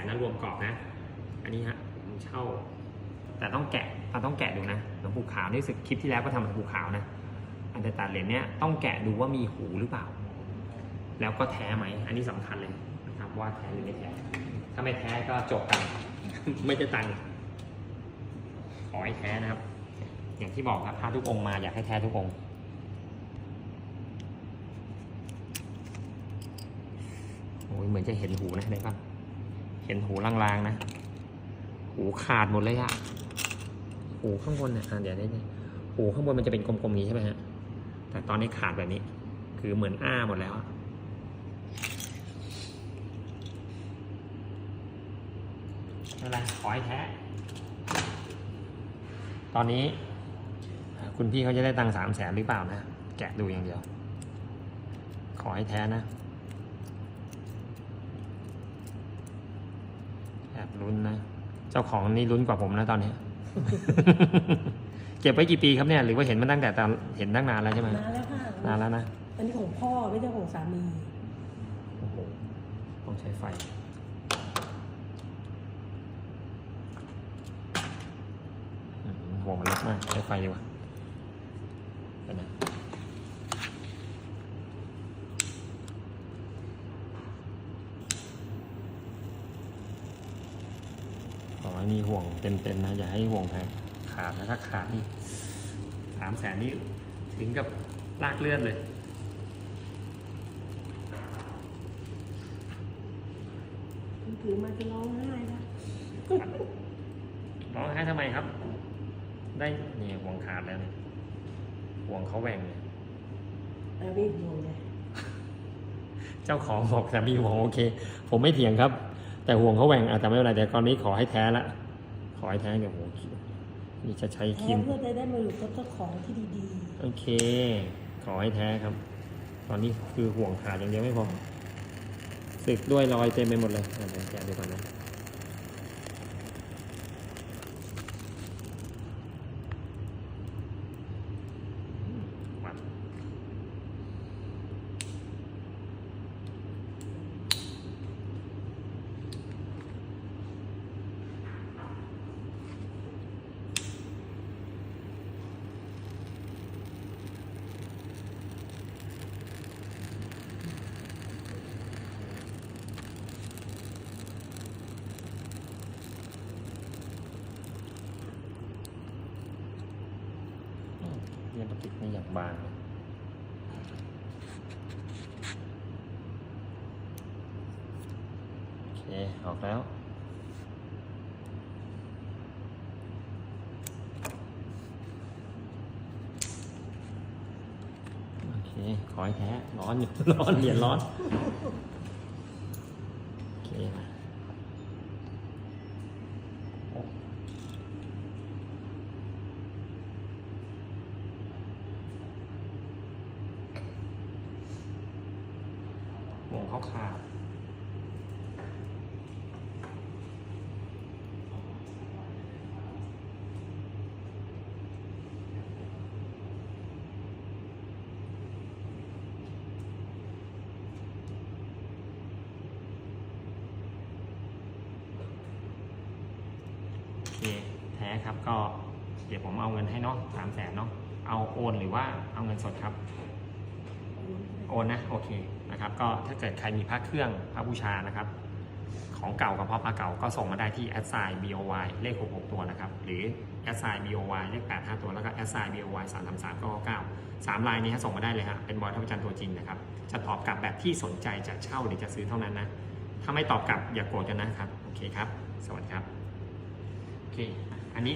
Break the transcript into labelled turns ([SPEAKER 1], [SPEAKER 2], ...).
[SPEAKER 1] นนะรวมกรอบนะ อันนี้ฮะผมเช่า แต่ต้องแกะเราต้องแกะดูนะหลวงปู่ขาวนี่สึกคลิปที่แล้วก็ทำหลวงปู่ขาวนะอันเดอร์ตัดเหรียญเนี้ยต้องแกะดูว่ามีหูหรือเปล่า แล้วก็แท้ไหมอันนี้สำคัญเลยนะครับว่าแท้หรือไม่แท้ถ้าไม่แท้ก็จบกันไม่จะตังขอให้แท้นะครับ อย่างที่บอกครับพระทุกองมาอยากให้แท้ทุกองโอ้ยเหมือนจะเห็นหูนะได้ป่ะ เห็นหูลางๆนะ หูขาดหมดเลยอะหูข้างบนเนี่ยอะเดี๋ยวนี้หูข้างบนมันจะเป็นกลมๆนี้ใช่ไหมฮะ แต่ตอนนี้ขาดแบบนี้ คือเหมือนอ้าหมดแล้ว อะไม่เป็นไรขอให้แท้ ตอนนี้ คุณพี่เขาจะได้ตังสามแสนหรือเปล่านะ แกะดูอย่างเดียว ขอให้แท้นะ แอบลุ้นนะ เจ้าของนี่ลุ้นกว่าผมนะตอนนี้ เก็บไว้กี่ปีครับเนี่ย หรือว่าเห็นมันตั้งแต่ตอนเห็นตั้งนานแล้วใช่ไหม
[SPEAKER 2] นานแล้วค่ะ
[SPEAKER 1] นานแล้วนะ
[SPEAKER 2] อันนี้ของพ่อไม่ใช่ของสามี
[SPEAKER 1] โอ้โหต้องใช้ไฟอืมห่วงมันเล็กมากใช้ไฟดีกว่าไปนะ ขอให้มีห่วงเต็มๆนะอย่าให้ห่วงแพ้ขาดนะถ้าขาดนี่สามแสนนี่ถึงกับลากเลือดเลย
[SPEAKER 2] ถือมาจะร้องไห้นะ
[SPEAKER 1] ร้องไห้ทำไมครับ ได้นี่ห่วงขาดแล้วเนี่ยห่วงเขาแหว่งเลย
[SPEAKER 2] อันนี้ห่วงเลย
[SPEAKER 1] เจ้าของบอกสามีห่วงโอเค ผมไม่เถียงครับ แต่ห่วงเขาแหว่งอาจจะไม่เป็นไรแต่ตอนนี้ขอให้แท้ละ ขอให้แท้เดี๋ยวโหนี่จะใช้ค
[SPEAKER 2] แท้
[SPEAKER 1] รีม
[SPEAKER 2] เพื่อจะได้มาอยู่กับเจ้าของที่ดี
[SPEAKER 1] โอเค ขอให้แท้ครับ ตอนนี้คือห่วงขาดอย่างเดียวไม่พอสึกด้วยรอยเต็มไปหมดเลยอะเดี๋ยวแกะดูก่อนนะ เยี่ยมปฏิกนี่อย่างบางเลยโอเค ออกแล้วโอเคขอให้แท้ร้อนอยู่ร้อนเหรียญร้อน โอเคนะโอ้ ห่วงเขาขาดโอเคแท้ครับก็เดี๋ยวผมเอาเงินให้เนาะสามแสนเนาะเอาโอนหรือว่าเอาเงินสดครับ โอนนะโอเคนะครับก็ถ้าเกิดใครมีพระเครื่องพระบูชานะครับ ของเก่ากับพระพระเก่าก็ส่งมาได้ที่ a d s i g n BOY เลข 66 ตัวนะครับ หรือ a d s i g n BOY เลข 85 ตัวแล้วก็ a d s i g n BOY 333 999สามลายนี้ฮะส่งมาได้เลยฮะเป็นบอยทัพจันทร์ตัวจริงนะครับ จะตอบกลับแบบที่สนใจจะเช่าหรือจะซื้อเท่านั้นนะถ้าไม่ตอบกลับอย่าโกรธกันนะครับ โอเคครับ สวัสดีครับโอเค